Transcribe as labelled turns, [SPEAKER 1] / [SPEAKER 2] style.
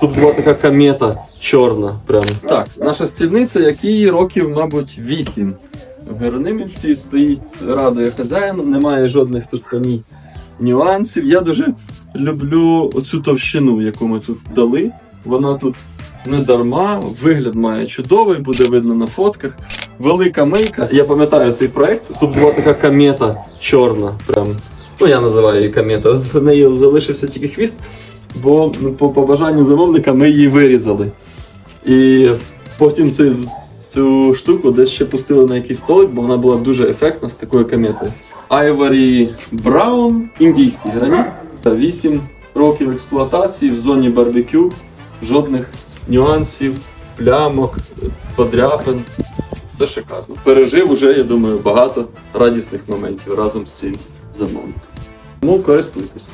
[SPEAKER 1] Тут була така комета чорна. Прям. Так, наша стільниця, якій років, мабуть, 8. В Геронимівці стоїть радує хазяїном, немає жодних тут ній нюансів. Я дуже люблю оцю товщину, яку ми тут дали. Вона тут не дарма, вигляд має чудовий, буде видно на фотках. Велика мийка. Я пам'ятаю цей проект. Тут була така комета чорна. Прям. Ну, я називаю її комета. З неї залишився тільки хвіст, бо ну, по, по бажанню замовника ми її вирізали. І потім цей, цю штуку десь ще пустили на якийсь столик, бо вона була дуже ефектна з такою кометою. Ivory Brown, індійський граніт. Та 8 років експлуатації в зоні барбекю. Жодних нюансів, плямок, подряпин. Все шикарно. Пережив уже, я думаю, багато радісних моментів разом з цим замовником. Тому користуйтесь.